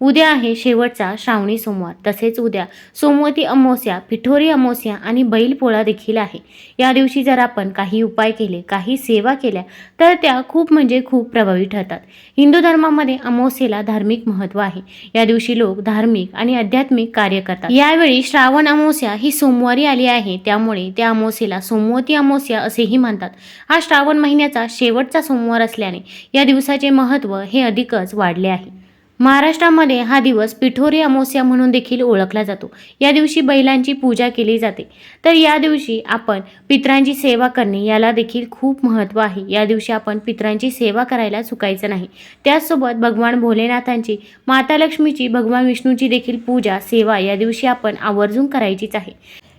उद्या आहे शेवटचा श्रावणी सोमवार. तसेच उद्या सोमवती अमावस्या पिठोरी अमावस्या आणि बैलपोळा देखील आहे. या दिवशी जर आपण काही उपाय केले काही सेवा केल्या तर त्या खूप म्हणजे खूप प्रभावी ठरतात. हिंदू धर्मामध्ये अमावस्येला धार्मिक महत्त्व आहे. या दिवशी लोक धार्मिक आणि आध्यात्मिक कार्य करतात. यावेळी श्रावण अमावस्या ही सोमवारी आली आहे. त्यामुळे त्या अमावस्येला सोमवती अमावस्या असेही मानतात हा श्रावण महिन्याचा शेवटचा सोमवार असल्याने या दिवसाचे महत्त्व हे अधिकच वाढले आहे. महाराष्ट्रामध्ये हा दिवस पिठोरी अमावस्या म्हणून देखील ओळखला जातो. या दिवशी बैलांची पूजा केली जाते. तर या दिवशी आपण पितरांची सेवा करणे याला देखील खूप महत्त्व आहे. या दिवशी आपण पितरांची सेवा करायला चुकायचं नाही. त्याचसोबत भगवान भोलेनाथांची माता लक्ष्मीची भगवान विष्णूची देखील पूजा सेवा या दिवशी आपण आवर्जून करायचीच आहे.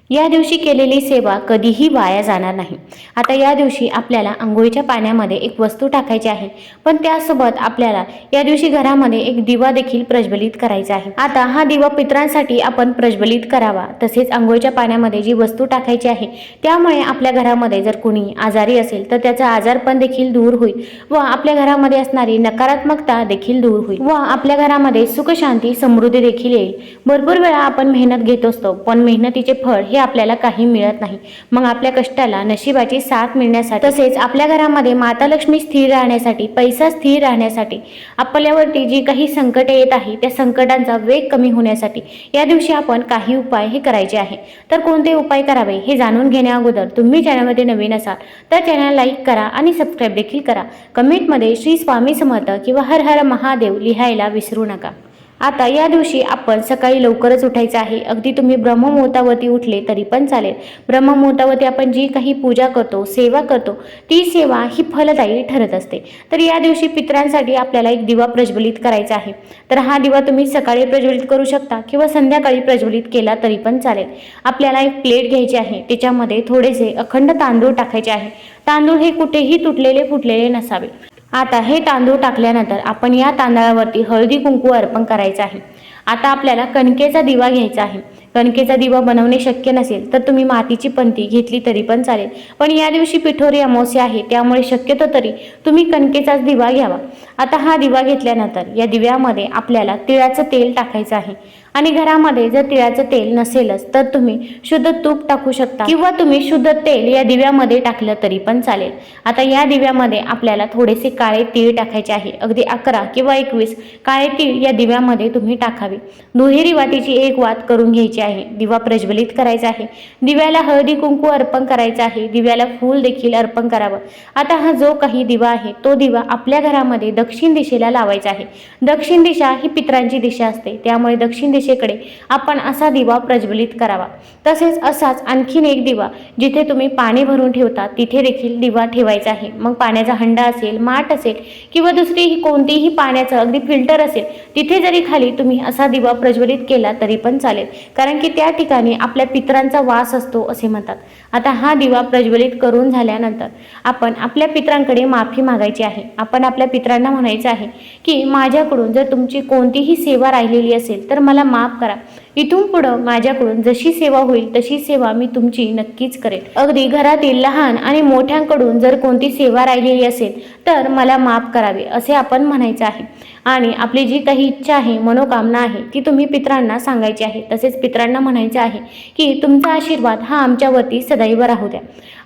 या दिवशी केलेली सेवा कधीही वाया जाणार नाही. आता या दिवशी आपल्याला आंघोळीच्या पाण्यामध्ये एक वस्तू टाकायची आहे. पण त्यासोबत आपल्याला या दिवशी घरामध्ये एक दिवा देखील प्रज्वलित करायचा आहे. आता हा दिवा पितरांसाठी आपण प्रज्वलित करावा. तसेच आंघोळीच्या पाण्यामध्ये जी वस्तू टाकायची आहे त्यामुळे आपल्या घरामध्ये जर कुणी आजारी असेल तर त्याचा आजारपण देखील दूर होईल व आपल्या घरामध्ये असणारी नकारात्मकता देखील दूर होईल व आपल्या घरामध्ये सुखशांती समृद्धी देखील येईल. भरपूर वेळा आपण मेहनत घेत असतो पण मेहनतीचे फळ हे आपल्याला काही मिळत नाही. मग आपल्या कष्टाला नशिबाची साथ मिळण्यासाठी तसेच आपल्या घरामध्ये माता लक्ष्मी स्थिर राहण्यासाठी पैसा स्थिर राहण्यासाठी आपल्यावरती जी काही संकटे येत आहे त्या संकटांचा वेग कमी होण्यासाठी या दिवशी आपण काही उपाय हे करायचे आहे. तर कोणते उपाय करावे हे जाणून घेण्या अगोदर तुम्ही चॅनलमध्ये नवीन असाल तर चॅनल लाईक करा आणि सबस्क्राईब देखील करा. कमेंटमध्ये श्री स्वामी समर्थ किंवा हर हर महादेव लिहायला विसरू नका. आता या दिवशी आपण सकाळी लवकरच उठायचं आहे. अगदी तुम्ही ब्रह्ममुहूर्तावरती उठले तरी पण चालेल. ब्रह्ममुहूर्तावरती आपण जी काही पूजा करतो सेवा करतो ती सेवा ही फलदायी ठरत असते. तर या दिवशी पितरांसाठी आपल्याला एक दिवा प्रज्वलित करायचा आहे. तर हा दिवा तुम्ही सकाळी प्रज्वलित करू शकता किंवा संध्याकाळी प्रज्वलित केला तरी पण चालेल. आपल्याला एक प्लेट घ्यायची आहे. त्याच्यामध्ये थोडेसे अखंड तांदूळ टाकायचे आहे. तांदूळ हे कुठेही तुटलेले फुटलेले नसावे. आता हे तांदूळ टाकल्यानंतर आपण या तांदळावरती हळदी कुंकू अर्पण करायचं आहे. आता आपल्याला कणकेचा दिवा घ्यायचा आहे. कणकेचा दिवा बनवणे शक्य नसेल तर तुम्ही मातीची पंती घेतली तरी पण चालेल. पण या दिवशी पिठोरी अमावस्या आहे त्यामुळे शक्यतो तरी तुम्ही कणकेचाच दिवा घ्यावा. आता हा दिवा घेतल्यानंतर या दिव्यामध्ये आपल्याला तिळाचं तेल टाकायचं आहे. आणि घरामध्ये जर तिळाचं तेल नसेलच तर तुम्ही शुद्ध तूप टाकू शकता. किंवा तुम्ही शुद्ध तेल या दिव्यामध्ये टाकलं तरी पण चालेल. आता या दिव्यामध्ये आपल्याला थोडेसे काळे तीळ टाकायचे आहे. अगदी अकरा किंवा एकवीस काळे तीळ या दिव्यामध्ये तुम्ही टाकावे. दुहेरी वातीची एक वात करून घ्यायची आहे. दिवा प्रज्वलित करायचा आहे. दिव्याला हळदी कुंकू अर्पण करायचा आहे. दिव्याला फूल देखील अर्पण करावं. आता हा जो काही दिवा आहे तो दिवा आपल्या घरामध्ये दक्षिण दिशेला लावायचा आहे. दक्षिण दिशा ही पित्रांची दिशा असते. त्यामुळे दक्षिण दिशेकडे आपण असा दिवा प्रज्वलित करावा. तसेच असाच आणखीन एक दिवा जिथे तुम्ही पाणी भरून ठेवता तिथे देखील दिवा ठेवायचा आहे. मग पाण्याचा हंडा असेल माठ असेल किंवा दुसरी कोणतीही पाण्याचं अगदी फिल्टर असेल तिथे जरी खाली तुम्ही असा दिवा प्रज्वलित केला तरी पण चालेल. कारण की त्या ठिकाणी आपल्या पितरांचा वास असतो असे म्हणतात. आता हा दिवा प्रज्वलित करून झाल्यानंतर आपण आपल्या पितरांकडे माफी मागायची आहे. आपण आपल्या पितरांना म्हणायचं आहे की माझ्याकडून जर तुमची कोणतीही सेवा राहिलेली असेल तर मला माफ करा. इथून पुढं माझ्याकडून जशी सेवा होईल तशी सेवा मी तुमची नक्कीच करेन. अगदी घरातील लहान आणि मोठ्यांकडून जर कोणती सेवा राहिलेली असेल तर मला माफ करावे असे आपण म्हणायचं आहे. आणि आपली जी काही इच्छा आहे मनोकामना आहे ती तुम्ही पितरांना सांगायची आहे. तसेच पित्रांना म्हणायचे आहे की तुमचा आशीर्वाद हा आमच्यावरती सदैव राहू द्या.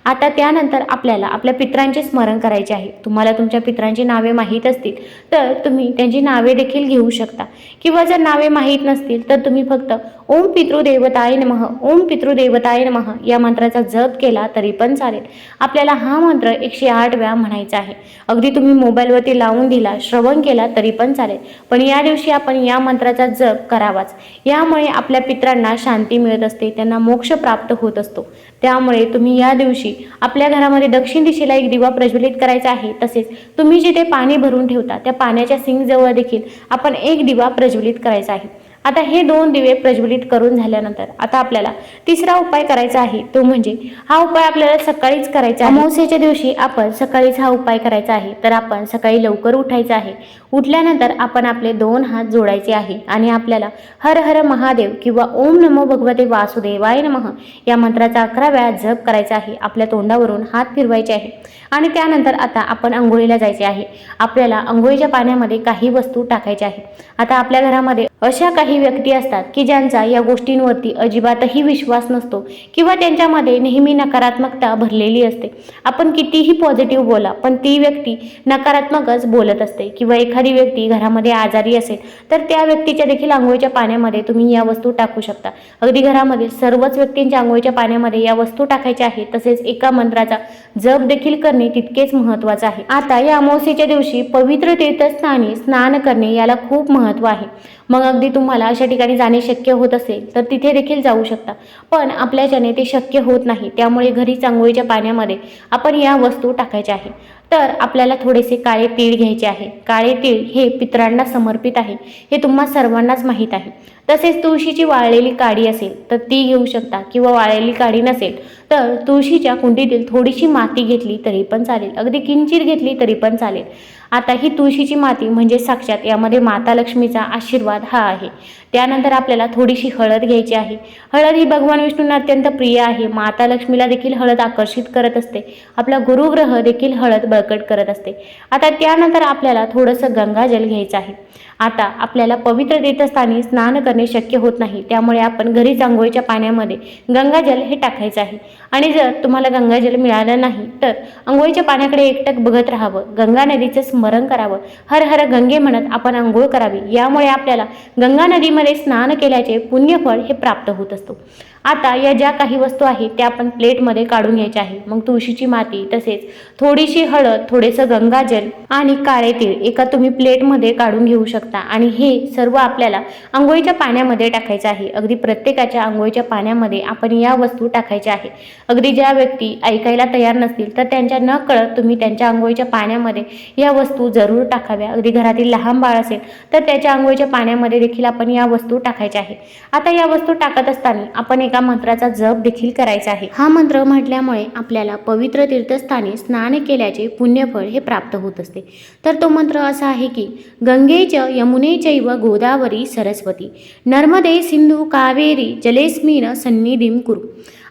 आता त्यानंतर आपल्याला आपल्या पित्रांचे स्मरण करायचे आहे. तुम्हाला तुमच्या पित्रांची नावे माहीत असतील तर तुम्ही त्यांची नावे देखील घेऊ शकता. किंवा जर नावे माहीत नसतील तर तुम्ही फक्त ओम पितृदेवताय नमः ओम पितृदेवताय नमः या मंत्राचा जप केला तरी पण चालेल. आपल्याला हा मंत्र एकशे आठ वेळा म्हणायचा आहे. अगदी तुम्ही मोबाईलवरती लावून दिला श्रवण केला तरी पण चालेल. पण या दिवशी आपण या मंत्राचा जप करावाच. यामुळे आपल्या पितरांना शांती मिळत असते त्यांना मोक्ष प्राप्त होत असतो. त्यामुळे तुम्ही या दिवशी आपल्या घरामध्ये दक्षिण दिशेला एक दिवा प्रज्वलित करायचा आहे तसेच तुम्ही जिथे पाणी भरून ठेवता त्या पाण्याच्या सिंगजवळ देखील आपण एक दिवा प्रज्वलित करायचा आहे. आता हे दोन दिवे प्रज्वलित करून झाल्यानंतर आता आपल्याला तिसरा उपाय करायचा आहे. तो म्हणजे हा उपाय आपल्याला सकाळीच करायचा आहे. अमावस्येच्या दिवशी आपण सकाळीच हा उपाय करायचा आहे. तर आपण सकाळी लवकर उठायचं आहे. उठल्यानंतर आपण आपले दोन हात जोडायचे आहे. आणि आपल्याला हर हर महादेव किंवा ओम नमो भगवते वासुदेवाय नमः या मंत्राचा अकरा वेळा जप करायचा आहे. आपल्या तोंडावरून हात फिरवायचे आहे. आणि त्यानंतर आता आपण अंघोळीला जायचे आहे. आपल्याला अंघोळीच्या पाण्यामध्ये काही वस्तू टाकायच्या आहे आता आपल्या घरामध्ये अशा काही व्यक्ती असतात की ज्यांचा या गोष्टींवरती अजिबातही विश्वास नसतो किंवा त्यांच्यामध्ये नेहमी नकारात्मकता भरलेली असते. आपण कितीही पॉझिटिव्ह बोला पण ती व्यक्ती नकारात्मकच बोलत असते किंवा एखादी व्यक्ती घरामध्ये आजारी असेल तर त्या व्यक्तीच्या देखील आंघोळीच्या पाण्यामध्ये तुम्ही या वस्तू टाकू शकता. अगदी घरामध्ये सर्वच व्यक्तींच्या आंघोळीच्या पाण्यामध्ये या वस्तू टाकायच्या आहेत तसेच एका मंत्राचा जप देखील करणे तितकेच महत्त्वाचं आहे. आता या अमावस्येच्या दिवशी पवित्र तीर्थस्थानी स्नान करणे याला खूप महत्त्व आहे. मग अगदी तुम्हाला अशा ठिकाणी जाणे शक्य होत असेल तर तिथे देखील जाऊ शकता. पण आपल्याच्याने ते शक्य होत नाही. त्यामुळे घरी चांगोळीच्या पाण्यामध्ये आपण या वस्तू टाकायच्या आहे तर आपल्याला थोडेसे काळे तीळ घ्यायचे आहे. काळे तीळ हे पितरांना समर्पित आहे. हे तुम्हा सर्वांनाच माहीत आहे. तसेच तुळशीची वाळलेली काडी असेल तर ती घेऊ शकता. किंवा वाळलेली काडी नसेल तर तुळशीच्या कुंडीतील थोडीशी माती घेतली तरी पण चालेल. अगदी किंचित घेतली तरी पण चालेल. आता ही तुळशीची माती म्हणजे साक्षात यामध्ये माता लक्ष्मीचा आशीर्वाद हा आहे. त्यानंतर आपल्याला थोडीशी हळद घ्यायची आहे. हळद ही भगवान विष्णूंना अत्यंत प्रिय आहे. माता लक्ष्मीला देखील हळद आकर्षित करत असते. आपला गुरुग्रह देखील हळद बळकट करत असते. आता त्यानंतर आपल्याला थोडंसं गंगाजल घ्यायचं आहे. आता आपल्याला पवित्र तीर्थस्थानी स्नान करणे शक्य होत नाही. त्यामुळे आपण घरीच आंघोळीच्या पाण्यामध्ये गंगाजल हे टाकायचं आहे. आणि जर तुम्हाला गंगाजल मिळालं नाही तर आंघोळीच्या पाण्याकडे एकटक बघत राहावं. गंगा नदीचं स्मरण करावं. हर हर गंगे म्हणत आपण आंघोळ करावी. यामुळे आपल्याला गंगा नदीमध्ये स्नान केल्याचे पुण्यफळ हे प्राप्त होत असतो. आता या ज्या काही वस्तू आहेत त्या आपण प्लेटमध्ये काढून घ्यायच्या आहे मग तुळशीची माती तसेच थोडीशी हळद थोडेसं गंगाजल आणि काळे तीळ एका तुम्ही प्लेटमध्ये काढून घेऊ शकता. आणि हे सर्व आपल्याला आंघोळीच्या पाण्यामध्ये टाकायचं आहे. अगदी प्रत्येकाच्या आंघोळीच्या पाण्यामध्ये आपण या वस्तू टाकायच्या आहे अगदी ज्या व्यक्ती ऐकायला तयार नसतील तर त्यांच्या न कळत तुम्ही त्यांच्या आंघोळीच्या पाण्यामध्ये या वस्तू जरूर टाकाव्या. अगदी घरातील लहान बाळ असेल तर त्याच्या आंघोळीच्या पाण्यामध्ये देखील आपण या वस्तू टाकायच्या आहे आता या वस्तू टाकत असताना आपण एका मंत्राचा जप देखील करायचा आहे. हा मंत्र म्हटल्यामुळे आपल्याला पवित्र तीर्थस्थानी स्नान केल्याचे पुण्यफळ हे प्राप्त होत असते. तर तो मंत्र असा आहे की गंगेच यमुनेचैव गोदावरी सरस्वती. नर्मदे सिंधू कावेरी जलेस्मिन सन्निधिम कुरु.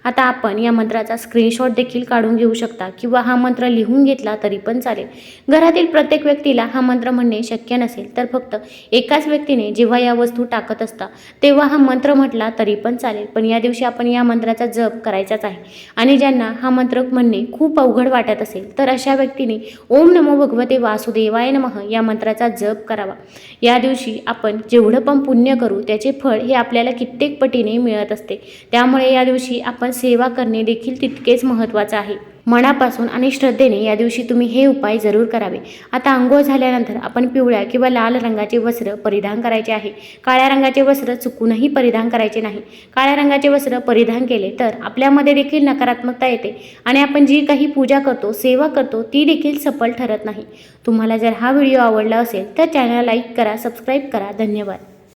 आता आपण या मंत्राचा स्क्रीनशॉट देखील काढून घेऊ शकता किंवा हा मंत्र लिहून घेतला तरी पण चालेल. घरातील प्रत्येक व्यक्तीला हा मंत्र म्हणणे शक्य नसेल तर फक्त एकाच व्यक्तीने जेव्हा या वस्तू टाकत असता तेव्हा हा मंत्र म्हटला तरी पण चालेल. पण या दिवशी आपण या मंत्राचा जप करायचाच आहे आणि ज्यांना हा मंत्र म्हणणे खूप अवघड वाटत असेल तर अशा व्यक्तीने ओम नमो भगवते वासुदेवाय नमः या मंत्राचा जप करावा. या दिवशी आपण जेवढं पण पुण्य करू त्याचे फळ हे आपल्याला कित्येक पटीने मिळत असते. त्यामुळे या दिवशी आपण आपण सेवा करणे देखील तितकेच महत्त्वाचं आहे. मनापासून आणि श्रद्धेने या दिवशी तुम्ही हे उपाय जरूर करावे. आता आंघोळ झाल्यानंतर आपण पिवळ्या किंवा लाल रंगाचे वस्त्र परिधान करायचे आहे. काळ्या रंगाचे वस्त्र चुकूनही परिधान करायचे नाही. काळ्या रंगाचे वस्त्र परिधान केले तर आपल्यामध्ये देखील नकारात्मकता येते आणि आपण जी काही पूजा करतो सेवा करतो ती देखील सफल ठरत नाही. तुम्हाला जर हा व्हिडिओ आवडला असेल तर चॅनल लाईक करा सबस्क्राईब करा. धन्यवाद.